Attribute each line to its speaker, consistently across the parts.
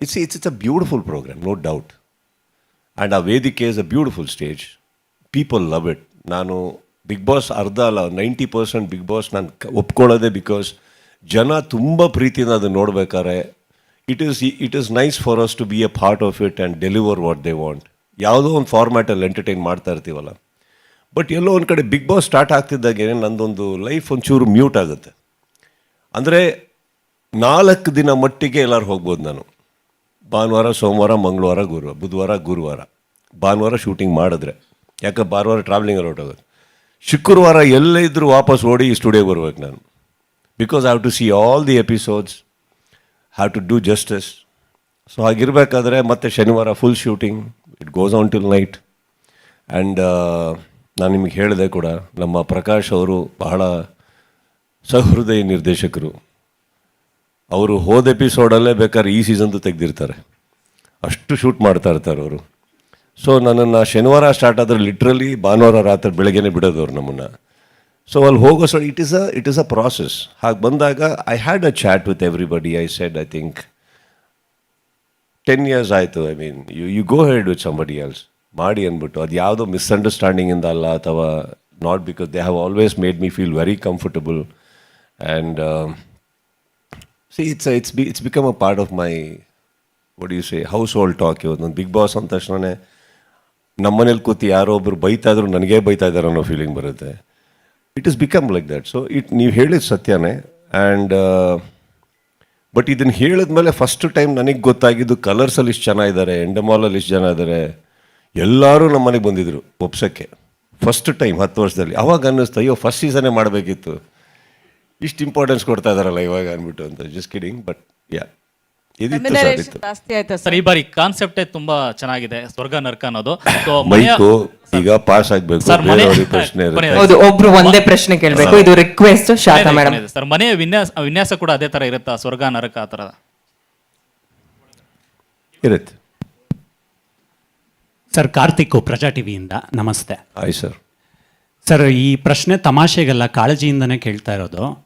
Speaker 1: It's, it's, it's a beautiful program, no doubt. And ಆ ವೇದಿಕೆ is a beautiful stage people love it ನಾನು Bigg Boss ಅರ್ಧ ಅಲ್ಲ ninety percent big boss ನಾನು ಒಪ್ಕೊಳ್ಳೋದೆ because ಜನ ತುಂಬ ಪ್ರೀತಿಯಿಂದ ಅದು ನೋಡ್ಬೇಕಾದ್ರೆ it is it is nice for us to be a part of it and deliver what they want ಯಾವುದೋ ಒಂದು ಫಾರ್ಮ್ಯಾಟಲ್ಲಿ ಎಂಟರ್ಟೈನ್ ಮಾಡ್ತಾ ಇರ್ತೀವಲ್ಲ. ಬಟ್ ಎಲ್ಲೋ ಒಂದು ಕಡೆ ಬಿಗ್ ಬಾಸ್ ಸ್ಟಾರ್ಟ್ ಆಗ್ತಿದ್ದಾಗೆ ನಂದೊಂದು ಲೈಫ್ ಒಂಚೂರು ಮ್ಯೂಟ್ ಆಗುತ್ತೆ. ಅಂದರೆ ನಾಲ್ಕು ದಿನ ಮಟ್ಟಿಗೆ ಎಲ್ಲರೂ ಹೋಗ್ಬೋದು ನಾನು. ಭಾನುವಾರ, ಸೋಮವಾರ, ಮಂಗಳವಾರ, ಗುರುವಾರ, ಬುಧವಾರ, ಗುರುವಾರ. ಭಾನುವಾರ ಶೂಟಿಂಗ್ ಮಾಡಿದ್ರೆ. ಯಾಕೆ ಭಾನುವಾರ ಟ್ರಾವೆಲಿಂಗ್ ಹೊರಟೋಗೋದು. ಶುಕ್ರವಾರ ಎಲ್ಲೇ ಇದ್ದರೂ ವಾಪಸ್ ಓಡಿ ಸ್ಟುಡಿಯೋಗೆ ಬರ್ಬೇಕು ನಾನು. Because have to see all the episodes have to do justice so ಹಾಗಿರಬೇಕಾದ್ರೆ ಮತ್ತೆ ಶನಿವಾರ full shooting it goes on till night and ನಾನು ನಿಮಗೆ ಹೇಳಿದೆ ಕೂಡ, ನಮ್ಮ ಪ್ರಕಾಶ್ ಅವರು ಬಹಳ ಸಹೃದಯ ನಿರ್ದೇಶಕರು. ಅವರು ಹೋದ ಎಪಿಸೋಡಲ್ಲೇ ಬೇಕಾದ್ರೆ ಈ ಸೀಸನ್ದು ತೆಗೆದಿರ್ತಾರೆ. ಅಷ್ಟು ಶೂಟ್ ಮಾಡ್ತಾ ಇರ್ತಾರೆ ಅವರು. ಸೊ ನನ್ನನ್ನು ಶನಿವಾರ ಸ್ಟಾರ್ಟ್ ಆದರೆ ಲಿಟ್ರಲಿ ಭಾನುವಾರ ರಾತ್ರಿ ಬೆಳಗ್ಗೆನೇ ಬಿಡೋದು ಅವ್ರು ನಮ್ಮನ್ನು. ಸೊ ಅಲ್ಲಿ ಹೋಗೋ so it is a it is a process ಹಾಗೆ ಬಂದಾಗ I had a chat with everybody I said I think ten years ಆಯಿತು. I mean you you go head with somebody else ಮಾಡಿ ಅಂದ್ಬಿಟ್ಟು. ಅದು ಯಾವುದೋ ಮಿಸ್ಅಂಡರ್ಸ್ಟ್ಯಾಂಡಿಂಗಿಂದ ಅಲ್ಲ ಅಥವಾ not because they have always made me feel very comfortable and see it's it's be it's become a part of my would you say household talk ಇವತ್ತು ನಾನು Bigg boss ಅಂದ ತಕ್ಷಣನೇ ನಮ್ಮನೇಲಿ ಕೂತು ಯಾರೋ ಒಬ್ರು ಬೈತಾ ಇದ್ರು ನನಗೇ ಬೈತಾ ಇದ್ದಾರೆ ಅನ್ನೋ ಫೀಲಿಂಗ್ ಬರುತ್ತೆ. It is become like that so it ನೀವು ಹೇಳಿದ ಸತ್ಯನೇ ಆ್ಯಂಡ್ ಬಟ್ ಇದನ್ನು ಹೇಳಿದ್ಮೇಲೆ ಫಸ್ಟ್ ಟೈಮ್ ನನಗೆ ಗೊತ್ತಾಗಿದ್ದು ಕಲರ್ಸಲ್ಲಿ ಇಷ್ಟು ಜನ ಇದ್ದಾರೆ ಎಂಡಮಾಲಲ್ಲಿ ಇಷ್ಟು ಜನ ಇದ್ದಾರೆ. ಎಲ್ಲರೂ ನಮ್ಮ ಮನೆಗೆ ಬಂದಿದ್ರು ಒಪ್ಸೋಕ್ಕೆ. ಫಸ್ಟ್ ಟೈಮ್ ಹತ್ತು ವರ್ಷದಲ್ಲಿ. ಅವಾಗ ಅನ್ನಿಸ್ತು, ಅಯ್ಯೋ ಫಸ್ಟ್ ಸೀಸನ್ನೇ ಮಾಡಬೇಕಿತ್ತು. ಇಷ್ಟು ಇಂಪಾರ್ಟೆನ್ಸ್ ಕೊಡ್ತಾ ಇದಾರಲ್ಲ ಇವಾಗ ಅಂದ್ಬಿಟ್ಟು ಅಂತ. ಜಸ್ಟ್ ಕಿಡಿಂಗ್ ಬಟ್ ಯಾ ಇದಿತ್ತು ಸರ್
Speaker 2: Remuneration
Speaker 1: ಇತ್ತು.
Speaker 2: ಜಾಸ್ತಿ ಆಯ್ತಾ
Speaker 3: ಸರ್? ಈ ಬಾರಿ ಕಾನ್ಸೆಪ್ಟೇ ತುಂಬಾ ಚೆನ್ನಾಗಿದೆ ಸ್ವರ್ಗ ನರ್ಕ ಅನ್ನೋದು. ಸೊ ಮನೆಯ
Speaker 1: ಮೈಕು ಈಗ ಪಾಸ್ ಆಗ್ಬೇಕು
Speaker 3: ಸರ್, ಮನೆ-
Speaker 1: ಬೇರೆಯವ್ರಿಗೆ ಪ್ರಶ್ನೆ ಇರುತ್ತೆ.
Speaker 4: ಹೌದು ಒಬ್ರು ಒಂದೇ ಪ್ರಶ್ನೆ ಕೇಳ್ಬೇಕು. ಇದು ರಿಕ್ವೆಸ್ಟ್ ಶಾಖಾ ಮೇಡಮ್.
Speaker 3: ಸರ್ ಮನೆಯ ವಿನ್ಯಾಸ ವಿನ್ಯಾಸ ಕೂಡ ಅದೇ ತರ ಇರುತ್ತಾ? ಸ್ವರ್ಗ ನರಕ ಆ ತರ
Speaker 1: ಇರುತ್ತೆ.
Speaker 5: ಸರ್ ಕಾರ್ತಿಕ್ ಪ್ರಜಾ ಟಿವಿಯಿಂದ ನಮಸ್ತೆ.
Speaker 1: ಆಯ್ ಸರ್
Speaker 5: ಸರ್ ಈ ಪ್ರಶ್ನೆ ತಮಾಷೆಗೆಲ್ಲ ಕಾಳಜಿಯಿಂದನೇ ಕೇಳ್ತಾ ಇರೋದು.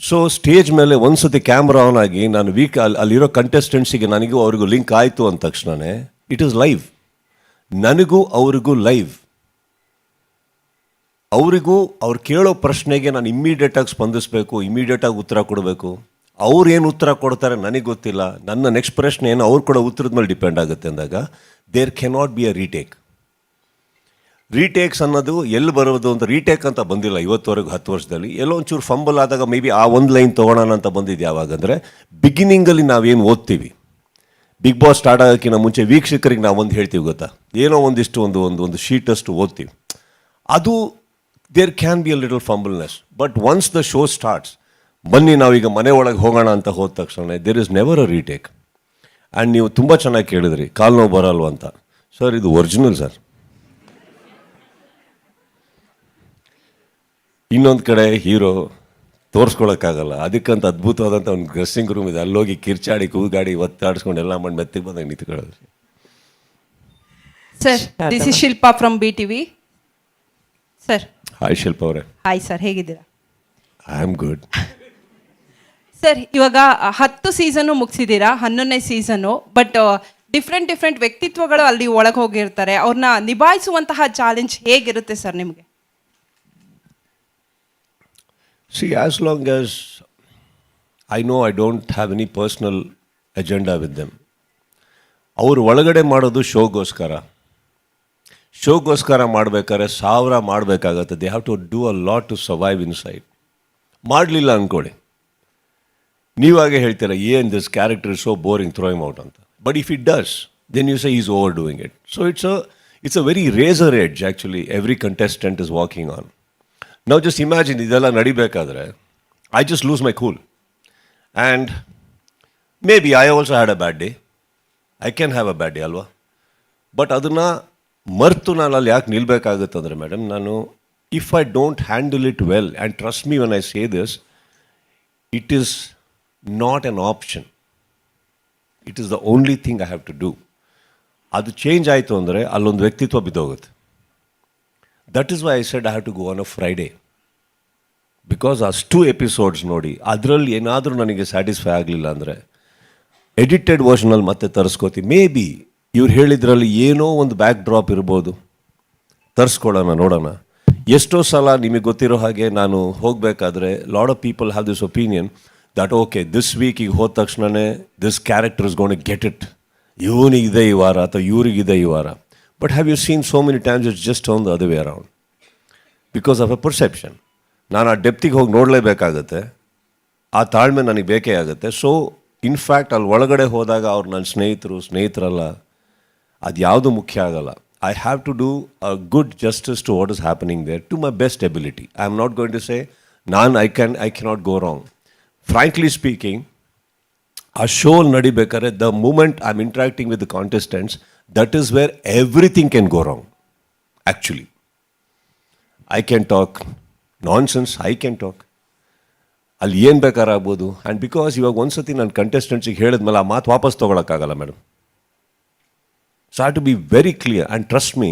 Speaker 1: so stage ಮೇಲೆ ಒಂದ್ಸತಿ ಕ್ಯಾಮ್ರಾ ಆನ್ ಆಗಿ ನಾನು ವೀಕ್ ಅಲ್ಲಿ, ಅಲ್ಲಿರೋ ಕಂಟೆಸ್ಟೆಂಟ್ಸಿಗೆ ನನಗೂ ಅವ್ರಿಗೂ ಲಿಂಕ್ ಆಯಿತು ಅಂದ ತಕ್ಷಣವೇ ಇಟ್ ಈಸ್ ಲೈವ್ ನನಗೂ ಅವ್ರಿಗೂ ಲೈವ್ ಅವರಿಗೂ ಅವ್ರು ಕೇಳೋ ಪ್ರಶ್ನೆಗೆ ನಾನು ಇಮ್ಮಿಡಿಯೇಟಾಗಿ ಸ್ಪಂದಿಸಬೇಕು ಇಮ್ಮಿಡಿಯೇಟಾಗಿ ಉತ್ತರ ಕೊಡಬೇಕು. ಅವ್ರು ಏನು ಉತ್ತರ ಕೊಡ್ತಾರೆ ನನಗೆ ಗೊತ್ತಿಲ್ಲ. ನನ್ನ ನೆಕ್ಸ್ಟ್ ಪ್ರಶ್ನೆ ಏನು ಅವ್ರು ಕೂಡ ಉತ್ತರದ ಮೇಲೆ ಡಿಪೆಂಡ್ ಆಗುತ್ತೆ ಅಂದಾಗ there cannot be a retake retakes ಅನ್ನೋದು ಎಲ್ಲಿ ಬರೋದು ಅಂತ ರೀಟೇಕ್ ಅಂತ ಬಂದಿಲ್ಲ ಇವತ್ತುವರೆಗೂ ಹತ್ತು ವರ್ಷದಲ್ಲಿ. ಎಲ್ಲೋ ಒಂಚೂರು ಫಂಬಲ್ ಆದಾಗ ಮೇ ಬಿ ಆ ಒಂದು ಲೈನ್ ತೊಗೊಳೋಣ ಅಂತ ಬಂದಿದ್ದು ಯಾವಾಗಂದರೆ ಬಿಗಿನಿಂಗಲ್ಲಿ ನಾವೇನು ಓದ್ತೀವಿ. ಬಿಗ್ ಬಾಸ್ ಸ್ಟಾರ್ಟ್ ಆಗೋಕ್ಕಿಂತ ಮುಂಚೆ ವೀಕ್ಷಕರಿಗೆ ನಾವು ಒಂದು ಹೇಳ್ತೀವಿ ಗೊತ್ತಾ? ಏನೋ ಒಂದಿಷ್ಟು ಒಂದು ಒಂದು ಒಂದು ಶೀಟಷ್ಟು ಓದ್ತೀವಿ. ಅದು there can be a little fumbleness but once the show starts ಬನ್ನಿ ನಾವೀಗ ಮನೆ ಒಳಗೆ ಹೋಗೋಣ ಅಂತ ಹೋದ ತಕ್ಷಣ there is never a retake and ನೀವು ತುಂಬ ಚೆನ್ನಾಗಿ ಕೇಳಿದ್ರಿ, ಕಾಲು ನೋವು ಬರಲ್ವ ಅಂತ. ಸರ್ ಇದು ಒರಿಜಿನಲ್ ಸರ್ ಇನ್ನೊಂದು ಕಡೆ ಹೀರೋ ತೋರಿಸ್ಕೊಳಕ್ಕಾಗಲ್ಲ. ಅದಕ್ಕಂತ ಅದ್ಭುತವಾದಂಥ ಒಂದು ಡ್ರೆಸ್ಸಿಂಗ್ ರೂಮ್ ಇದೆ. ಅಲ್ಲೋಗಿ ಕಿರ್ಚಾಡಿ ಕೂಗಾಡಿ ಒತ್ತಾಡಿಸ್ಕೊಂಡು ಎಲ್ಲ ಮಾಡಿ ಮೆತ್ತಿಗೆ ಬಂದಾಗ ನಿಂತ್ಕೊಳ್ಳೋದು.
Speaker 2: Sir this is Shilpa from B T V
Speaker 1: sir hi Shilpa ಅವರೇ.
Speaker 2: ಹಾಯ್ ಸರ್ ಹೇಗಿದ್ದೀರಾ?
Speaker 1: ಐ ಆಮ್ ಗುಡ್
Speaker 2: ಸರ್ ಇವಾಗ ಹತ್ತು ಸೀಸನ್ನು ಮುಗಿಸಿದ್ದೀರಾ? ಹನ್ನೊಂದನೇ ಸೀಸನ್ನು ಬಟ್ ಡಿಫ್ರೆಂಟ್ ಡಿಫ್ರೆಂಟ್ ವ್ಯಕ್ತಿತ್ವಗಳು ಅಲ್ಲಿ ಒಳಗೆ ಹೋಗಿರ್ತಾರೆ. ಅವ್ರನ್ನ ನಿಭಾಯಿಸುವಂತಹ ಚಾಲೆಂಜ್ ಹೇಗಿರುತ್ತೆ ಸರ್ ನಿಮಗೆ?
Speaker 1: See, as long as I know I don't have any personal agenda with them, ಅವರು ಒಳಗಡೆ ಮಾಡೋದು ಶೋಗೋಸ್ಕರ. ಶೋಗೋಸ್ಕರ ಮಾಡಬೇಕಾದ್ರೆ ಸಾವಿರ ಮಾಡಬೇಕಾಗತ್ತೆ. They have to do a lot to survive inside ಮಾಡಲಿಲ್ಲ ಅಂದ್ಕೊಳ್ಳಿ ನೀವಾಗೆ ಹೇಳ್ತೀರ ಏನು this character is so boring throwing out ಅಂತ. But if it does then you say is overdoing it so it's a it's a very razor edge actually every contestant is walking on ನಾವು just imagine ಇದೆಲ್ಲ ನಡಿಬೇಕಾದ್ರೆ I just lose my cool and maybe I also had a bad day I can have a bad day ಅಲ್ವಾ? But ಅದನ್ನು ಮರ್ತು ನಾನು ಅಲ್ಲಿ ಯಾಕೆ ನಿಲ್ಬೇಕಾಗುತ್ತಂದ್ರೆ madam ನಾನು if I don't handle it well and trust me when I say this it is not an option it is the only thing I have to do ಅದು change ಆಯಿತು ಅಂದರೆ ಅಲ್ಲೊಂದು ವ್ಯಕ್ತಿತ್ವ ಬಿದ್ದೋಗುತ್ತೆ. That is why I said I have to go on a Friday because ಅಷ್ಟು episodes ನೋಡಿ, ಅದರಲ್ಲಿ ಏನಾದರೂ ನನಗೆ ಸ್ಯಾಟಿಸ್ಫೈ ಆಗಲಿಲ್ಲ ಅಂದರೆ ಎಡಿಟೆಡ್ ವರ್ಷನಲ್ಲಿ ಮತ್ತೆ ತರಿಸ್ಕೋತಿ. ಮೇ ಬಿ ಇವ್ರು ಹೇಳಿದ್ರಲ್ಲಿ ಏನೋ ಒಂದು ಬ್ಯಾಕ್ ಡ್ರಾಪ್ ಇರ್ಬೋದು. ತರಿಸ್ಕೊಳ್ಳೋಣ, ನೋಡೋಣ. ಎಷ್ಟೋ ಸಲ ನಿಮಗೆ ಗೊತ್ತಿರೋ ಹಾಗೆ ನಾನು ಹೋಗಬೇಕಾದ್ರೆ lot of people have this opinion that okay this ವೀಕಿಗೆ ಹೋದ ತಕ್ಷಣವೇ this character is gone get it ಇವನಿಗಿದೆ ಈ ವಾರ ಅಥವಾ ಇವ್ರಿಗಿದೆ ಈ ವಾರ. But have you seen so many times it's just on the other way around because of a perception ನಾನು ಆ ಡೆಪ್ತಿಗೆ ಹೋಗಿ ನೋಡಲೇಬೇಕಾಗತ್ತೆ. ಆ ತಾಳ್ಮೆ ನನಗೆ ಬೇಕೇ ಆಗುತ್ತೆ. ಸೊ ಇನ್ಫ್ಯಾಕ್ಟ್ ಅಲ್ಲಿ ಒಳಗಡೆ ಹೋದಾಗ ಅವ್ರು ನನ್ನ ಸ್ನೇಹಿತರು, ಸ್ನೇಹಿತರಲ್ಲ, ಅದು ಮುಖ್ಯ ಆಗಲ್ಲ. I have to do a good justice to what is happening there to my best ability I am not going to say ನಾನು I can I cannot go wrong frankly speaking ಆ show ನಡಿಬೇಕಾದ್ರೆ the moment I am interacting with contestants that is where everything can go wrong actually I can talk nonsense I can talk ಅಲ್ಲಿ ಏನು ಬೇಕಾರಾಗ್ಬೋದು? And because ಇವಾಗ ಒಂದ್ಸತಿ ನಾನು ಕಂಟೆಸ್ಟೆಂಟ್ಸಿಗೆ ಹೇಳಿದ್ಮೇಲೆ ಆ ಮಾತು ವಾಪಸ್ ತೊಗೊಳಕ್ಕಾಗಲ್ಲ madam so to be very clear and trust me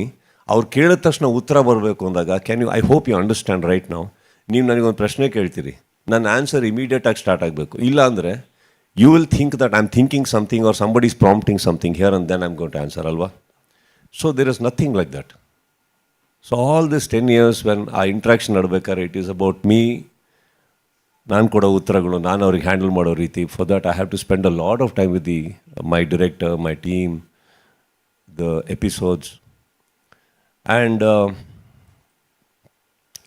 Speaker 1: ಅವ್ರು ಕೇಳಿದ ತಕ್ಷಣ ಉತ್ತರ ಬರಬೇಕು ಅಂದಾಗ can you I hope you understand right ನಾವು ನೀವು ನನಗೊಂದು ಪ್ರಶ್ನೆ ಕೇಳ್ತೀರಿ. ನನ್ನ ಆನ್ಸರ್ ಇಮಿಡಿಯೇಟಾಗಿ ಸ್ಟಾರ್ಟ್ ಆಗಬೇಕು. ಇಲ್ಲ ಅಂದರೆ you will think that I am thinking something or somebody is prompting something here and then I'm got answer ಅಲ್ವಾ? So there is nothing like that so all this ten years when ಆ interaction ನಡ್ಬೇಕಾದ್ರೆ it is about me ನಾನು ಕೊಡೋ ಉತ್ತರಗಳು, ನಾನು ಅವ್ರಿಗೆ handle ಮಾಡೋ ರೀತಿ. For that I have to spend a lot of time with the my director my team the episodes and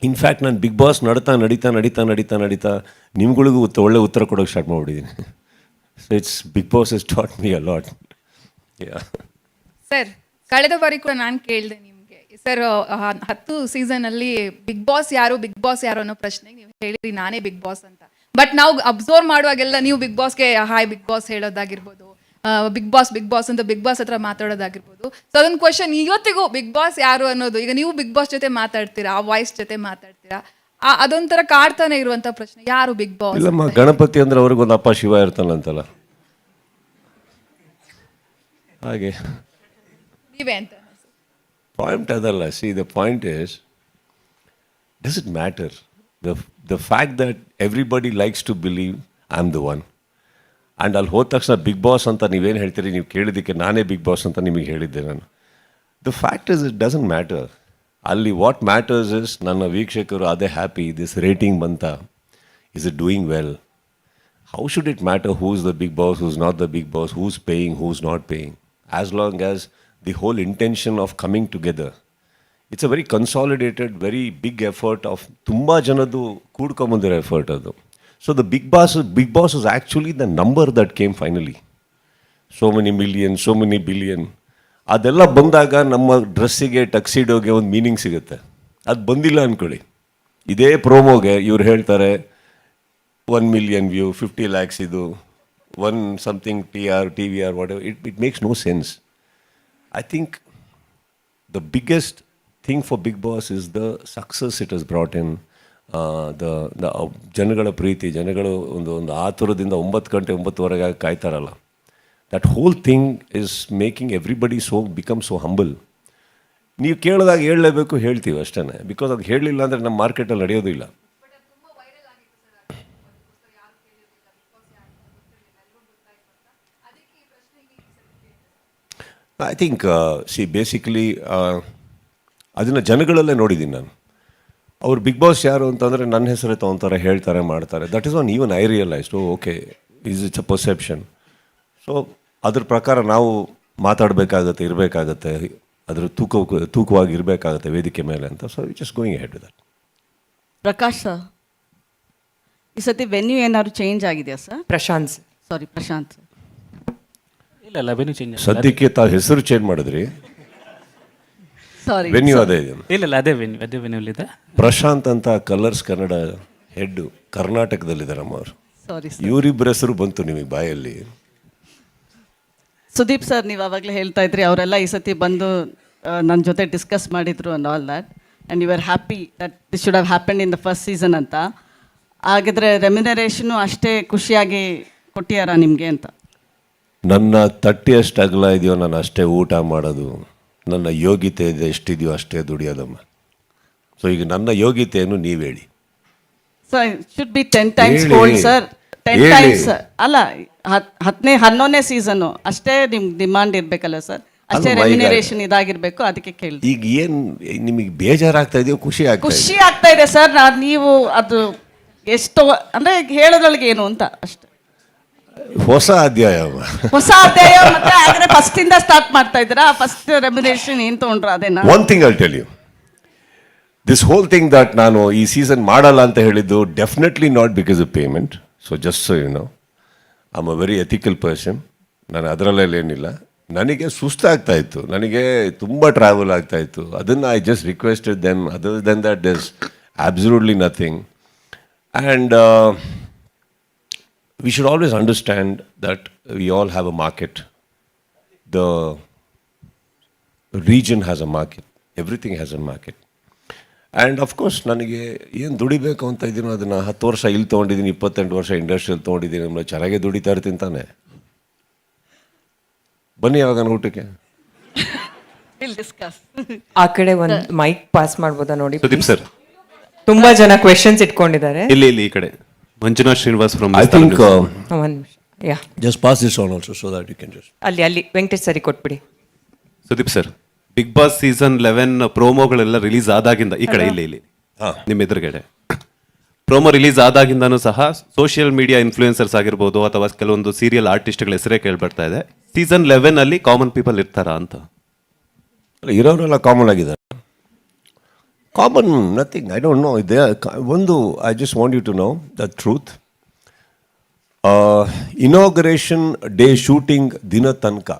Speaker 1: in fact ನಾನು ಬಿಗ್ ಬಾಸ್ ನಡೀತಾ ನಡೀತಾ ನಡೀತಾ ನಡೀತಾ ನಡೀತಾ ನಿಮ್ಗಳಿಗೂ ಉತ್ತ, ಒಳ್ಳೆ ಉತ್ತರ ಕೊಡೋಕೆ start ಮಾಡಿಬಿಟ್ಟಿದ್ದೀನಿ so it's Bigg Boss is taught me a lot
Speaker 6: sir ಕಳೆದ ಬಾರಿ ಕೂಡ ನಾನು ಕೇಳಿದೆ ನಿಮಗೆ. ಸರ್ ಹತ್ತು ಸೀಸನ್ ಅಲ್ಲಿ ಬಿಗ್ ಬಾಸ್ ಯಾರು ಬಿಗ್ ಬಾಸ್ ಯಾರು ಅನ್ನೋ ಪ್ರಶ್ನೆ ನೀವು ಹೇಳಿರಿ ನಾನೇ ಬಿಗ್ ಬಾಸ್ ಅಂತ ಬಟ್ ನಾವು ಅಬ್ಸರ್ವ್ ಮಾಡುವಾಗೆಲ್ಲ ನೀವು ಬಿಗ್ ಬಾಸ್ಗೆ ಹಾಯ್ ಬಿಗ್ ಬಾಸ್ ಹೇಳೋದಾಗಿರ್ಬೋದು ಬಿಗ್ ಬಾಸ್ ಬಿಗ್ ಬಾಸ್ ಅಂತ ಬಿಗ್ ಬಾಸ್ ಹತ್ರ ಮಾತಾಡೋದಾಗಿರ್ಬೋದು ಸೊ ಅದೊಂದು ಕ್ವಶನ್ ಇವತ್ತಿಗೂ ಬಿಗ್ ಬಾಸ್ ಯಾರು ಅನ್ನೋದು ಈಗ ನೀವು ಬಿಗ್ ಬಾಸ್ ಜೊತೆ ಮಾತಾಡ್ತೀರಾ ಆ ವಾಯ್ಸ್ ಜೊತೆ ಮಾತಾಡ್ತೀರಾ ಅದೊಂಥರ ಕಾಡ್ತಾನೆ ಇರುವಂತ ಪ್ರಶ್ನೆ ಯಾರು ಬಿಗ್ ಬಾಸ್
Speaker 1: ಇಲ್ಲಮ್ಮ ಗಣಪತಿ ಅಂದ್ರೆ ಅವ್ರಿಗೊಂದು ಅಪ್ಪ ಶಿವ ಇರ್ತಾನಂತಲ್ಲ ಹಾಗೆ
Speaker 6: ನೀವೇ ಅಂತ
Speaker 1: ಪಾಯಿಂಟ್ ಅದಲ್ಲ see the point is does it matter the the fact that everybody likes to believe I am the one and ಅಲ್ಲಿ ಹೋದ ತಕ್ಷಣ ಬಿಗ್ ಬಾಸ್ ಅಂತ ನೀವೇನು ಹೇಳ್ತೀರಿ? ನೀವು ಕೇಳಿದ್ದಕ್ಕೆ ನಾನೇ ಬಿಗ್ ಬಾಸ್ ಅಂತ ನಿಮಗೆ ಹೇಳಿದ್ದೆ ನಾನು. The fact is it doesn't matter ಅಲ್ಲಿ ವಾಟ್ ಮ್ಯಾಟರ್ಸ್ ಇಸ್ ನನ್ನ ವೀಕ್ಷಕರು ಅದೇ ಹ್ಯಾಪಿ ದಿಸ್ ರೇಟಿಂಗ್ ಬಂತ? Is it doing well how should it matter who's the big boss, who's not the big boss, who's paying, who's not paying? As long as the whole intention of coming together. It's a very consolidated very big effort of ತುಂಬ ಜನದ್ದು ಕೂಡ್ಕೊಂಬಂದಿರೋ effort ಅದು. So the Bigg Boss Bigg Boss is actually the number that came finally so many million so many billion ಅದೆಲ್ಲ ಬಂದಾಗ ನಮ್ಮ ಡ್ರೆಸ್ಸಿಗೆ, ಟಕ್ಸಿಡೋಗೆ ಒಂದು meaning ಸಿಗುತ್ತೆ. ಅದು ಬಂದಿಲ್ಲ ಅಂದ್ಕೊಳ್ಳಿ ಇದೇ ಪ್ರೋಮೋಗೆ ಇವ್ರು ಹೇಳ್ತಾರೆ one million view fifty lakhs ಇದು one something T R T V R what it it makes no sense I think the biggest thing for Bigg Boss is the success it has brought in the the ಜನಗಳ ಪ್ರೀತಿ, ಜನಗಳು ಒಂದು ಒಂದು ಆತುರದಿಂದ ಒಂಬತ್ತು ಗಂಟೆ ಒಂಬತ್ತುವರೆಗೆ ಕಾಯ್ತಾರಲ್ಲ. That whole thing is making everybody so become so humble ನೀವು ಕೇಳಿದಾಗ ಹೇಳಲೇಬೇಕು, ಹೇಳ್ತೀವಿ ಅಷ್ಟೇ ಬಿಕಾಸ್ ಅದು ಹೇಳಲಿಲ್ಲ ಅಂದರೆ ನಮ್ಮ ಮಾರ್ಕೆಟಲ್ಲಿ ನಡೆಯೋದು ಐ ಥಿಂಕ್ ಸಿ ಬೇಸಿಕಲಿ ಅದನ್ನು ಜನಗಳಲ್ಲೇ ನೋಡಿದ್ದೀನಿ ನಾನು. ಅವ್ರು ಬಿಗ್ ಬಾಸ್ ಯಾರು ಅಂತಂದರೆ ನನ್ನ ಹೆಸರೇ ತೊಗೊತಾರೆ ಹೇಳ್ತಾರೆ ಮಾಡ್ತಾರೆ. That is one even I realised okay is it's a perception so ಅದ್ರ ಪ್ರಕಾರ ನಾವು ಮಾತಾಡಬೇಕಾಗತ್ತೆ ಇರಬೇಕಾಗತ್ತೆ ಅದ್ರ ತೂಕ ತೂಕವಾಗಿ ಇರಬೇಕಾಗತ್ತೆ ವೇದಿಕೆ ಮೇಲೆ ಅಂತ. So just going head that
Speaker 7: Prakash sir ಈ ಸತಿ ವೆನ್ಯೂ ಏನಾದ್ರು ಚೇಂಜ್ ಆಗಿದೆಯಾ ಸರ್?
Speaker 4: ಪ್ರಶಾಂತ್
Speaker 7: ಸಾರಿ. ಪ್ರಶಾಂತ್.
Speaker 3: ಇಲ್ಲ ಇಲ್ಲ ವೆನ್ಯೂ ಚೇಂಜ್
Speaker 1: ಸದ್ಯಕ್ಕೆ ತಾವು ಹೆಸರು ಚೇಂಜ್ ಮಾಡಿದ್ರಿ.
Speaker 7: ಸಾರಿ
Speaker 1: ವೆನ್ಯೂ ಅದೇ ಇದೆ.
Speaker 3: ಇಲ್ಲ ಇಲ್ಲ ಅದೇ ವೆನ್ಯೂ ಅದೇ ವೆನ್ಯೂ ಇದೆ
Speaker 1: ಪ್ರಶಾಂತ್ ಅಂತ ಕಲರ್ಸ್ ಕನ್ನಡ ಹೆಡ್ ಕರ್ನಾಟಕದಲ್ಲಿದ್ದಾರಮ್ಮ ಅವರು
Speaker 7: ಸಾರಿ ಸರ್
Speaker 1: ಇವರಿಬ್ಬರ ಹೆಸರು ಬಂತು ನಿಮಗೆ ಬಾಯಲ್ಲಿ.
Speaker 7: ಸುದೀಪ್ ಸರ್ ನೀವು ಅವಾಗಲೇ ಹೇಳ್ತಾ ಇದ್ರಿ ಅವರೆಲ್ಲ ಈ ಸತಿ ಬಂದು ನನ್ನ ಜೊತೆ ಡಿಸ್ಕಸ್ ಮಾಡಿದ್ರು and all that and you are happy that this should have happen in the first season ಅಂತ. ಹಾಗಿದ್ರೆ ರೆಮ್ಯುನರೇಷನು ಅಷ್ಟೇ ಖುಷಿಯಾಗಿ ಕೊಟ್ಟಿಯಾರ ನಿಮಗೆ ಅಂತ?
Speaker 1: ನನ್ನ ತಟ್ಟಿ ಎಷ್ಟು ಅಗಲ ಇದೆಯೋ ನಾನು ಅಷ್ಟೇ ಊಟ ಮಾಡೋದು. ನನ್ನ ಯೋಗ್ಯತೆ ಇದೆ ಎಷ್ಟಿದೆಯೋ ಅಷ್ಟೇ ದುಡಿಯೋದಮ್ಮ. ಸೊ ಈಗ ನನ್ನ ಯೋಗ್ಯತೆಯನ್ನು ನೀವು ಹೇಳಿ
Speaker 7: so should be ten times
Speaker 1: ಹೇಳಿ.
Speaker 7: Sir
Speaker 1: ten.
Speaker 7: ಟೈಮ್ಸ್ ಅಲ್ಲ ಹತ್ ಹತ್ತನೇ ಹನ್ನೊಂದನೇ ಸೀಸನು ಅಷ್ಟೇ ನಿಮ್ಗೆ ಡಿಮಾಂಡ್ ಇರಬೇಕಲ್ಲ ಸರ್ ಅಷ್ಟೇ ರೆಮ್ಯುನರೇಷನ್ ಇದಾಗಿರ್ಬೇಕು ಅದಕ್ಕೆ ಕೇಳಿ
Speaker 1: ಈಗ ಏನು ನಿಮಗೆ ಬೇಜಾರಾಗ್ತಾ ಇದೆಯೋ ಖುಷಿ ಆಗ್ತಾ ಇದೆ.
Speaker 7: ಖುಷಿ ಆಗ್ತಾ ಇದೆ ಸರ್ ನಾನು ನೀವು ಅದು ಎಷ್ಟು ಅಂದರೆ ಹೇಳೋದ್ರೊಳಗೆ ಏನು ಅಂತ ಅಷ್ಟೇ.
Speaker 1: ಹೊಸ ಅಧ್ಯಾಯ
Speaker 7: ಹೊಸ ಅಧ್ಯಾಯ ಮತ್ತೆ ಫಸ್ಟ್ ಇಂದ ಸ್ಟಾರ್ಟ್ ಮಾಡ್ತಾ ಇದ್ದೀರಾ? ಫಸ್ಟ್ ರೆಮ್ಯುನೇಷನ್ ಏನು ತಗೊಂಡ್ರೆ ಅದೇನಾ?
Speaker 1: One thing I tell you this whole thing that ನಾನು ಈ ಸೀಸನ್ ಮಾಡಲ್ಲ ಅಂತ ಹೇಳಿದ್ದು definitely not because of payment so just so you know I'm a very ethical person ನಾನು ಅದರಲ್ಲೇನಿಲ್ಲ ಏನಿಲ್ಲ. ನನಗೆ ಸುಸ್ತಾಗ್ತಾ ಇತ್ತು. ನನಗೆ ತುಂಬ ಟ್ರಾವೆಲ್ ಆಗ್ತಾ ಇತ್ತು. ಅದನ್ನು I just requested then other then that is absolutely nothing and we should always understand that we all have a market. The region has a market. Everything has a market. And of course ನನಗೆ ಏನು ದುಡಿಬೇಕು ಅಂತ ಇದ್ದೀನೋ ಅದನ್ನು ಹತ್ತು ವರ್ಷ ಇಲ್ಲಿ ತೊಗೊಂಡಿದ್ದೀನಿ ಇಪ್ಪತ್ತೆಂಟು ವರ್ಷ ಇಂಡಸ್ಟ್ರಿಯಲ್ಲಿ ತೊಗೊಂಡಿದ್ದೀನಿ ಆಮೇಲೆ ಚೆನ್ನಾಗೇ ದುಡಿತಾ ಇರ್ತೀನಿ ತಾನೆ. ಬನ್ನಿ ಯಾವಾಗ ಊಟಕ್ಕೆ.
Speaker 4: ಆ ಕಡೆ ಒಂದು ಮೈಕ್ ಪಾಸ್ ಮಾಡ್ಬೋದಾ ನೋಡಿ
Speaker 8: ಸುದೀಪ್ ಸರ್.
Speaker 4: ತುಂಬಾ ಜನ ಕ್ವೆಶನ್ಸ್ ಇಟ್ಕೊಂಡಿದ್ದಾರೆ.
Speaker 8: ಇಲ್ಲಿ ಇಲ್ಲಿ ಈ ಕಡೆ. Manjunath Srinivas from
Speaker 1: I think
Speaker 4: ಒಂದ್ ನಿಮಿಷ yeah
Speaker 1: just pass this on also so that you can just
Speaker 4: ಅಲ್ಲಿ ಅಲ್ಲಿ ವೆಂಕಟೇಶ್ ಸರಿ ಕೊಟ್ಬಿಡಿ.
Speaker 8: Sudeep sir Bigg Boss season eleven ಪ್ರೋಮೋಗಳೆಲ್ಲ release ಆದಾಗಿಂದ ಈ ಕಡೆ ಇಲ್ಲಿ ಇಲ್ಲಿ. ನಿಮ್ಮ ಎದುರುಗಡೆ. ಪ್ರೋಮೋ ರಿಲೀಸ್ ಆದಾಗಿಂದನೂ ಸಹ ಸೋಷಿಯಲ್ ಮೀಡಿಯಾ ಇನ್ಫ್ಲೂಯೆನ್ಸರ್ಸ್ ಆಗಿರ್ಬೋದು ಅಥವಾ ಕೆಲವೊಂದು ಸೀರಿಯಲ್ ಆರ್ಟಿಸ್ಟ್ಗಳ ಹೆಸರೇ ಕೇಳ್ಬರ್ತಾ ಇದೆ. ಸೀಸನ್ ಲೆವೆನ್ ಅಲ್ಲಿ ಕಾಮನ್ ಪೀಪಲ್ ಇರ್ತಾರಾ ಅಂತ?
Speaker 1: ಇರೋರೆಲ್ಲ ಕಾಮನ್ ಆಗಿದ್ದಾರೆ. Common nothing I don't know ಇದೆ ಒಂದು I just want you to know the truth inauguration day shooting ದಿನ ತನಕ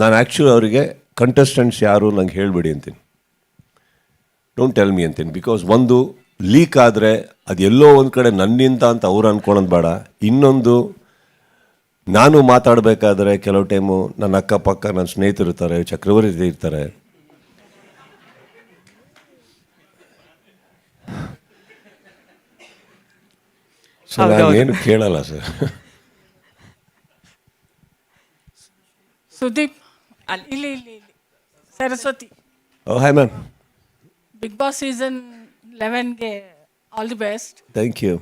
Speaker 1: ನಾನು ಆ್ಯಕ್ಚುಲಿ ಅವರಿಗೆ ಕಂಟೆಸ್ಟೆಂಟ್ಸ್ ಯಾರು ನಂಗೆ ಹೇಳಿಬಿಡಿ ಅಂತೀನಿ. ಡೋಂಟ್ ಟೆಲ್ ಮಿ ಅಂತೀನಿ. ಬಿಕಾಸ್ ಒಂದು ಲೀಕ್ ಆದರೆ ಅದು ಎಲ್ಲೋ ಒಂದು ಕಡೆ ನನ್ನಿಂದ ಅಂತ ಅವ್ರು ಅನ್ಕೊಳ್ಳೋದು ಬೇಡ. ಇನ್ನೊಂದು, ನಾನು ಮಾತಾಡಬೇಕಾದ್ರೆ ಕೆಲವು ಟೈಮು ನನ್ನ ಅಕ್ಕಪಕ್ಕ, ನನ್ನ ಸ್ನೇಹಿತರು ಇರ್ತಾರೆ ಚಕ್ರವರ್ತಿ ಇರ್ತಾರೆ. ಸೊ ನಾನು ಏನು ಕೇಳಲ್ಲ ಸರ್
Speaker 9: ಸುದೀಪ್ ಇಲ್ಲಿ ಇಲ್ಲಿ ಇಲ್ಲಿ. Saraswati.
Speaker 1: Oh hi ma'am
Speaker 9: Bigg Boss season ಲೆವೆನ್ಗೆ all the best
Speaker 1: thank you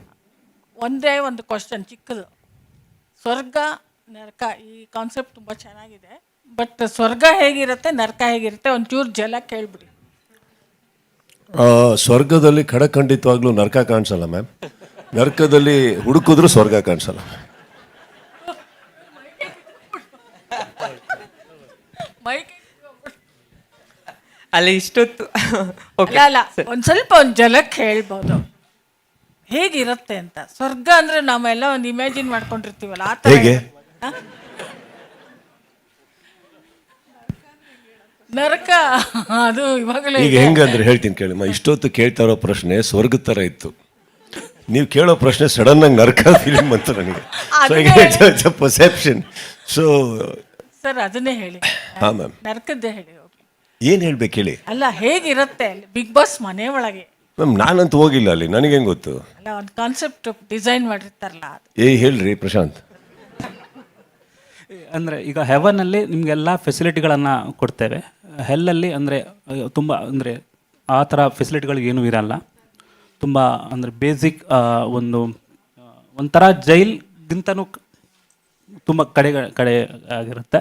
Speaker 9: ಒಂದೇ ಒಂದು ಕ್ವಶನ್ ಚಿಕ್ಕದು. ಸ್ವರ್ಗ ನರಕ ಈ ಕಾನ್ಸೆಪ್ಟ್ ತುಂಬ ಚೆನ್ನಾಗಿದೆ. ಬಟ್ ಸ್ವರ್ಗ ಹೇಗಿರುತ್ತೆ ನರಕ ಹೇಗಿರುತ್ತೆ ಒಂಚೂರು ಜಲ ಕೇಳ್ಬಿಡಿ.
Speaker 1: ಸ್ವರ್ಗದಲ್ಲಿ ಖಡಖಂಡಿತವಾಗ್ಲೂ ನರಕ ಕಾಣಿಸಲ್ಲ ಮ್ಯಾಮ್ ನರಕದಲ್ಲಿ ಹುಡುಕಿದ್ರು ಸ್ವರ್ಗ ಕಾಣಿಸಲ್ಲ.
Speaker 9: ಮೈಕ್
Speaker 4: ಅಲ್ಲಿ ಇಷ್ಟೊತ್ತು. ಓಕೆ
Speaker 9: ಅಲ್ಲ ಅಲ್ಲ ಒಂದು ಸ್ವಲ್ಪ ಒಂದು ಜಲಕ್ಕೆ ಹೇಳ್ಬೋದು. ಹೇಗಿರುತ್ತೆ ಅಂತ. ಸ್ವರ್ಗ ಅಂದ್ರೆ ನಾವೆಲ್ಲ ಒಂದು ಇಮ್ಯಾಜಿನ್ ಮಾಡ್ಕೊಂಡಿರ್ತೀವಲ್ಲ ಆ ಥರ
Speaker 1: ಹೇಗೆ?
Speaker 9: ಆ? ನರಕ ಅದು ಇವಾಗಲೇ
Speaker 1: ಈಗ ಹೆಂಗಂದ್ರೆ ಹೇಳ್ತೀನಿ ಕೇಳಿ ಇಷ್ಟೊತ್ತು ಕೇಳ್ತಾ ಇರೋ ಪ್ರಶ್ನೆ ಸ್ವರ್ಗದ ಥರ ಇತ್ತು. ನೀವು ಕೇಳೋ ಪ್ರಶ್ನೆ ಸಡನ್ ಆಗಿ ನರಕ ಫಿಲಿಮ್ ಅಂತ ನನಗೆ. ಸೊ ಪರ್ಸೆಪ್ಷನ್ ಸೊ
Speaker 9: ಸರ್ ಅದನ್ನೇ ಹೇಳಿ.
Speaker 1: ಹಾಂ ಮ್ಯಾಮ್
Speaker 9: ನರಕದ್ದೇ ಹೇಳಿ
Speaker 1: ಏನು ಹೇಳ್ಬೇಕು ಹೇಳಿ?
Speaker 9: ಅಲ್ಲ ಹೇಗಿರುತ್ತೆ ಅಲ್ಲಿ? ಬಿಗ್ ಬಾಸ್ ಮನೆ ಒಳಗೆ.
Speaker 1: ಮ್ಯಾಮ್ ನಾನಂತೂ ಹೋಗಿಲ್ಲ ಅಲ್ಲಿ. ನನಗೆ ಹೆಂಗೆ ಗೊತ್ತು?
Speaker 9: ಅಲ್ಲ ಒಂದು ಕಾನ್ಸೆಪ್ಟ್ ಡಿಸೈನ್ ಮಾಡಿರ್ತಾರಲ್ಲ ಅದು.
Speaker 1: ಏ ಹೇಳ್ರಿ ಪ್ರಶಾಂತ್.
Speaker 5: ಅಂದರೆ ಈಗ ಹೆವನಲ್ಲಿ ನಿಮಗೆಲ್ಲ ಫೆಸಿಲಿಟಿಗಳನ್ನು ಕೊಡ್ತೇವೆ. ಹೆಲ್ಲಲ್ಲಿ ಅಂದರೆ ತುಂಬ ಅಂದರೆ ಆ ಥರ ಫೆಸಿಲಿಟಿಗಳು ಏನೂ ಇರಲ್ಲ. ತುಂಬ ಅಂದರೆ ಬೇಸಿಕ್ ಒಂದು ಒಂಥರ ಜೈಲ್ಗಿಂತನೂ ತುಂಬ ಕಡೆ ಕಡೆ ಆಗಿರುತ್ತೆ.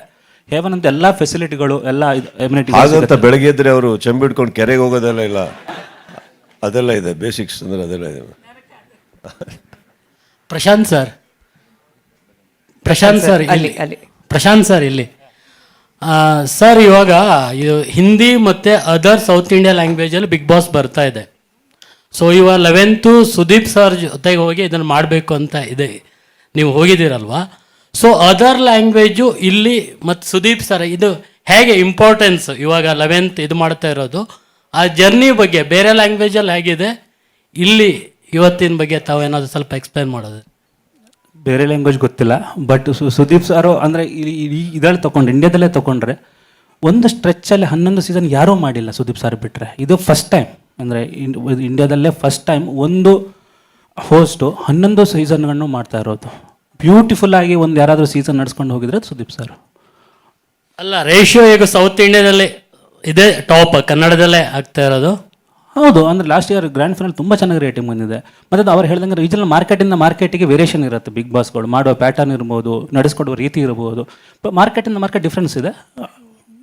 Speaker 5: ಹೇವನ್ ಅಂತ ಎಲ್ಲ ಫೆಸಿಲಿಟಿಗಳು ಎಲ್ಲ ಇದು
Speaker 1: ಹಾಗಂತ ಬೆಳಗ್ಗೆ ಎದ್ರೆ ಅವರು ಚೆಂಬಿಡ್ಕೊಂಡು ಕೆರೆಗೆ ಹೋಗೋದೆಲ್ಲ ಇಲ್ಲ. ಅದೆಲ್ಲ ಇದೆ ಬೇಸಿಕ್ಸ್ ಅಂದ್ರೆ ಅದೆಲ್ಲ ಇದೆ.
Speaker 10: ಪ್ರಶಾಂತ್ ಸರ್. ಪ್ರಶಾಂತ್ ಸರ್
Speaker 4: ಅಲ್ಲಿ,
Speaker 10: ಇಲ್ಲಿ.
Speaker 4: ಅಲ್ಲಿ.
Speaker 10: ಪ್ರಶಾಂತ್ ಸರ್ ಇಲ್ಲಿ. ಸರ್ ಇವಾಗ ಇದು ಹಿಂದಿ ಮತ್ತು ಅದರ್ ಸೌತ್ ಇಂಡಿಯಾ ಲ್ಯಾಂಗ್ವೇಜಲ್ಲಿ ಬಿಗ್ ಬಾಸ್ ಬರ್ತಾ ಇದೆ. ಸೊ ಇವಾಗ ಲೆವೆಂತು ಸುದೀಪ್ ಸರ್ ಜೊತೆಗೆ ಹೋಗಿ ಇದನ್ನು ಮಾಡಬೇಕು ಅಂತ ಇದೆ. ನೀವು ಹೋಗಿದ್ದೀರಲ್ವಾ? ಸೊ ಅದರ್ ಲ್ಯಾಂಗ್ವೇಜು ಇಲ್ಲಿ ಮತ್ತು ಸುದೀಪ್ ಸರ್ ಇದು ಹೇಗೆ ಇಂಪಾರ್ಟೆನ್ಸ್ ಇವಾಗ ಲೆವೆಂತ್ ಇದು ಮಾಡ್ತಾ ಇರೋದು? ಆ ಜರ್ನಿ ಬಗ್ಗೆ ಬೇರೆ ಲ್ಯಾಂಗ್ವೇಜಲ್ಲಿ ಹೇಗಿದೆ? ಇಲ್ಲಿ ಇವತ್ತಿನ ಬಗ್ಗೆ ತಾವೇನಾದರೂ ಸ್ವಲ್ಪ ಎಕ್ಸ್ಪ್ಲೈನ್ ಮಾಡೋದು.
Speaker 5: ಬೇರೆ ಲ್ಯಾಂಗ್ವೇಜ್ ಗೊತ್ತಿಲ್ಲ ಬಟ್ ಸುದೀಪ್ ಸಾರು ಅಂದರೆ ಇದರಲ್ಲಿ ತೊಗೊಂಡ್ರೆ ಇಂಡಿಯಾದಲ್ಲೇ ತೊಗೊಂಡ್ರೆ
Speaker 11: ಒಂದು ಸ್ಟ್ರೆಚ್ಚಲ್ಲಿ ಹನ್ನೊಂದು ಸೀಸನ್ ಯಾರೂ ಮಾಡಿಲ್ಲ ಸುದೀಪ್ ಸರ್ ಬಿಟ್ಟರೆ ಇದು ಫಸ್ಟ್ ಟೈಮ್ ಅಂದರೆ ಇಂಡಿಯಾದಲ್ಲೇ ಫಸ್ಟ್ ಟೈಮ್ ಒಂದು ಹೋಸ್ಟು ಹನ್ನೊಂದು ಸೀಸನ್ಗಳನ್ನು ಮಾಡ್ತಾ ಇರೋದು. ಬ್ಯೂಟಿಫುಲ್ ಆಗಿ ಒಂದು ಯಾರಾದರೂ ಸೀಸನ್ ನಡ್ಸ್ಕೊಂಡು ಹೋಗಿದ್ರೆ ಸುದೀಪ್ ಸರ್
Speaker 10: ಅಲ್ಲ ರೇಷಿಯೋ ಈಗ ಸೌತ್ ಇಂಡಿಯಾದಲ್ಲಿ ಇದೇ ಟಾಪ್ ಕನ್ನಡದಲ್ಲೇ ಆಗ್ತಾ ಇರೋದು?
Speaker 11: ಹೌದು ಅಂದರೆ ಲಾಸ್ಟ್ ಇಯರ್ ಗ್ರ್ಯಾಂಡ್ ಫೈನಲ್ ತುಂಬ ಚೆನ್ನಾಗಿ ರೇಟಿಂಗ್ ಬಂದಿದೆ. ಮತ್ತು ಅವ್ರು ಹೇಳ್ದಂಗೆ ರೀಜನಲ್ ಮಾರ್ಕೆಟಿಂದ ಮಾರ್ಕೆಟಿಗೆ ವೇರಿಯೇಷನ್ ಇರುತ್ತೆ ಬಿಗ್ ಬಾಸ್ಗಳು ಮಾಡೋ ಪ್ಯಾಟರ್ನ್ ಇರ್ಬೋದು ನಡೆಸ್ಕೊಡೋ ರೀತಿ ಇರ್ಬೋದು. ಮಾರ್ಕೆಟಿಂದ ಮಾರ್ಕೆಟ್ ಡಿಫ್ರೆನ್ಸ್ ಇದೆ.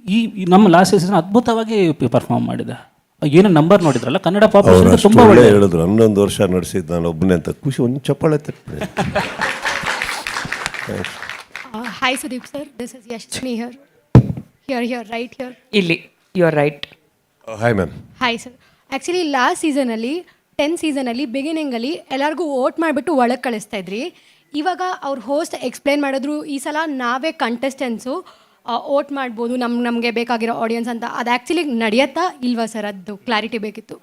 Speaker 11: ಈ ಈ ನಮ್ಮ ಲಾಸ್ಟ್ ಸೀಸನ್ ಅದ್ಭುತವಾಗಿ ಪರ್ಫಾರ್ಮ್ ಮಾಡಿದೆ. ಏನು ನಂಬರ್ ನೋಡಿದ್ರಲ್ಲ ಕನ್ನಡ
Speaker 1: ಅವ್ರು
Speaker 11: ಪಾಪ್ಯುಲೇಷನ್
Speaker 1: ಅಷ್ಟು
Speaker 11: ತುಂಬ
Speaker 1: ಒಳ್ಳೆ
Speaker 11: ಒಳ್ಳೆ
Speaker 1: ಹೇಳಿದ್ರು. ಹನ್ನೊಂದು ವರ್ಷ ನಡೆಸಿದ್ದು ನಾನು ಒಬ್ಬನೇ ಅಂತ. ಖುಷಿ ಒಂದು ಚಪ್ಪಾಳೆ ತಟ್ಟೆ.
Speaker 12: Hi Sudeep sir this is Yashni here Here, here right here.
Speaker 4: ಇಲ್ಲಿ you are right
Speaker 1: hi ma'am
Speaker 12: hi sir actually last ಸೀಸನಲ್ಲಿ ಟೆನ್ ಸೀಸನಲ್ಲಿ ಬಿಗಿನಿಂಗಲ್ಲಿ ಎಲ್ಲರಿಗೂ ವೋಟ್ ಮಾಡಿಬಿಟ್ಟು ಒಳಗೆ ಕಳಿಸ್ತಾ ಇದ್ರಿ. ಇವಾಗ ಅವ್ರ ಹೋಸ್ಟ್ ಎಕ್ಸ್ಪ್ಲೇನ್ ಮಾಡಿದ್ರು ಈ ಸಲ ನಾವೇ ಕಂಟೆಸ್ಟೆನ್ಸು ವೋಟ್ ಮಾಡ್ಬೋದು, ನಮ್, ನಮಗೆ ಬೇಕಾಗಿರೋ ಆಡಿಯನ್ಸ್ ಅಂತ. ಅದು ಆ್ಯಕ್ಚುಲಿ ನಡೆಯತ್ತಾ ಇಲ್ವಾ ಸರ್? ಅದು ಕ್ಲಾರಿಟಿ ಬೇಕಿತ್ತು.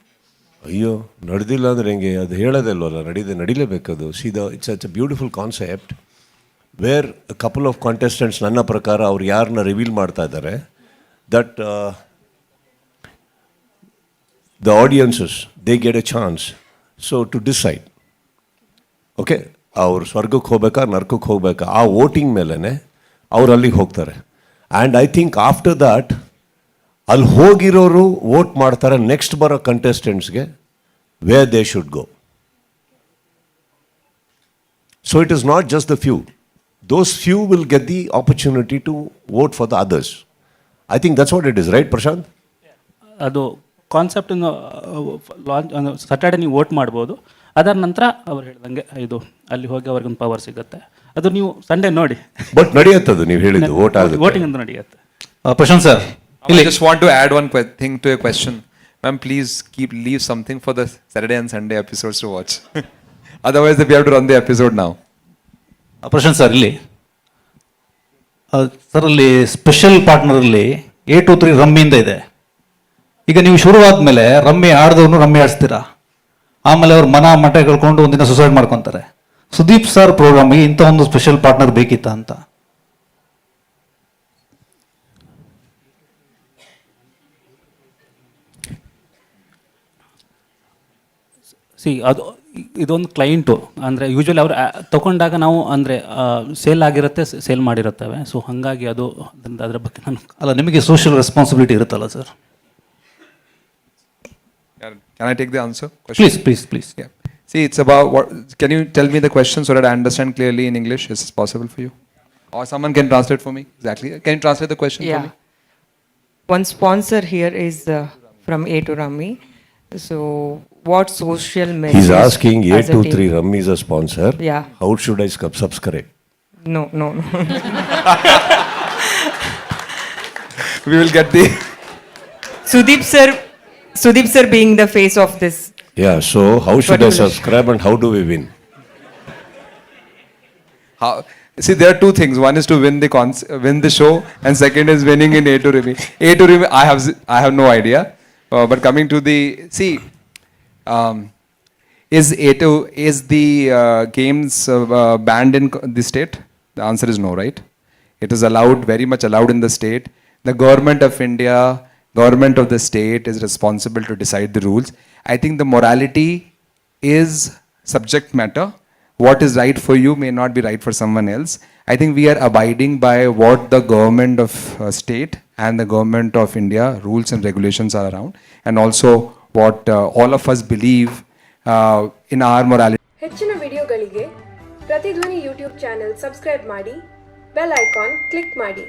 Speaker 1: ಅಯ್ಯೋ, ನಡೆದಿಲ್ಲ ಅಂದ್ರೆ ಹೆಂಗೆ? ಅದು ಹೇಳೋದಲ್ವಲ್ಲ ನಡೀದೆ ನಡಿಲೇಬೇಕದು ಸೀದಾ it's uh a beautiful concept where couple of contestants ನನ್ನ ಪ್ರಕಾರ, ಅವ್ರು ಯಾರನ್ನ ರಿವೀಲ್ ಮಾಡ್ತಾ ಇದ್ದಾರೆ that the audiences they get a chance so to decide okay ಅವ್ರು ಸ್ವರ್ಗಕ್ಕೆ ಹೋಗ್ಬೇಕಾ, ನರ್ಕಕ್ಕೆ ಹೋಗ್ಬೇಕಾ? ಆ ವೋಟಿಂಗ್ ಮೇಲೇ ಅವ್ರು ಅಲ್ಲಿಗೆ ಹೋಗ್ತಾರೆ. And I think after that ಅಲ್ಲಿ ಹೋಗಿರೋರು ವೋಟ್ ಮಾಡ್ತಾರೆ ನೆಕ್ಸ್ಟ್ ಬರೋ ಕಂಟೆಸ್ಟೆಂಟ್ಸ್ಗೆ way they should go so it is not just the few those few will get the opportunity to vote for the others I think that's what it is right Prashanth
Speaker 11: ಅದು ಕಾನ್ಸೆಪ್ಟನ್ನು launch Saturday ನೀವು vote ಮಾಡ್ಬೋದು. ಅದರ ನಂತರ ಅವ್ರು ಹೇಳ್ದಂಗೆ ಇದು ಅಲ್ಲಿ ಹೋಗಿ ಅವ್ರಿಗೊಂದು ಪವರ್ ಸಿಗುತ್ತೆ ಅದು ನೀವು ಸಂಡೇ ನೋಡಿ
Speaker 1: ಬಟ್ ಅದು ನೀವು ಹೇಳಿದ್ದು ವೋಟ್ ಆಗುತ್ತೆ
Speaker 11: ವೋಟಿಂಗ್ ಅಂತ ನಡೆಯುತ್ತೆ
Speaker 13: Prashant sir I just want to add one que- thing to your question. Ma'am, please keep leave something for the Saturday and Sunday episodes to watch. Otherwise, we have to run the episode now.
Speaker 14: Prashant sir ಇಲ್ಲಿ sir ಅಲ್ಲಿ special ಪಾರ್ಟ್ನರಲ್ಲಿ A two three ರಮ್ಮಿಯಿಂದ ಇದೆ ಈಗ ನೀವು ಶುರುವಾದ ಮೇಲೆ rummy ಆಡಿದವನು rummy ಆಡಿಸ್ತೀರಾ ಆಮೇಲೆ ಅವ್ರು ಮನ ಮಠ ಕಳ್ಕೊಂಡು ಒಂದಿನ ಸುಸೈಡ್ ಮಾಡ್ಕೊತಾರೆ. ಸುದೀಪ್ ಸರ್ ಪ್ರೋಗ್ರಾಮ್ಗೆ ಇಂಥ ಒಂದು ಸ್ಪೆಷಲ್ ಪಾರ್ಟ್ನರ್ ಬೇಕಿತ್ತ ಅಂತ?
Speaker 11: ಸಿ ಅದು ಇದೊಂದು ಕ್ಲೈಂಟು ಅಂದರೆ ಯೂಶ್ವಲಿ ಅವ್ರು ತಗೊಂಡಾಗ ನಾವು ಅಂದರೆ ಸೇಲ್ ಆಗಿರುತ್ತೆ ಸೇಲ್ ಮಾಡಿರುತ್ತವೆ. ಸೊ ಹಾಗಾಗಿ ಅದು ಅದರ ಅದ್ರ ಬಗ್ಗೆ ನಾನು
Speaker 14: ಅಲ್ಲ ನಿಮಗೆ ಸೋಷಿಯಲ್ ರೆಸ್ಪಾನ್ಸಿಬಿಲಿಟಿ ಇರುತ್ತಲ್ಲ sir
Speaker 13: Can I take the answer? Question?
Speaker 14: Please, please, please.
Speaker 13: Yeah. See, it's about what. Can you tell me the question so that I understand clearly in English? Is this possible for you? Or someone can translate for me? Exactly. Can you translate the question
Speaker 4: yeah.
Speaker 13: for me?
Speaker 4: One sponsor here is uh, from A to Rami. So, what social media?
Speaker 1: He's asking
Speaker 4: A to
Speaker 1: a Rami is a sponsor.
Speaker 4: Yeah.
Speaker 1: How should I subscribe?
Speaker 4: No, no, no.
Speaker 13: we will get the.
Speaker 4: Sudeep sir Sudeep sir being the face of this.
Speaker 1: Yeah, so how should I subscribe and how do we win?
Speaker 13: How, see, there are two things. One is to win the cons- win the show, and second is winning in A to Remy. A to Remy, I have z- I have no idea. Uh, but coming to the see, um, is A to is the uh, games uh, uh, banned in co- the state? The answer is no, right? It is allowed, very much allowed in the state. The government of India, government of the state is responsible to decide the rules. I think the morality is subject matter. What is right for you may not be right for someone else. I think we are abiding by what the government of uh, state and the government of India rules and regulations are around, and also what uh, all of us believe uh, in our morality.
Speaker 12: ಹೆಚ್ಚಿನ ವಿಡಿಯೋಗಳಿಗೆ ಪ್ರತಿಧ್ವನಿ YouTube channel subscribe ಮಾಡಿ bell icon click ಮಾಡಿ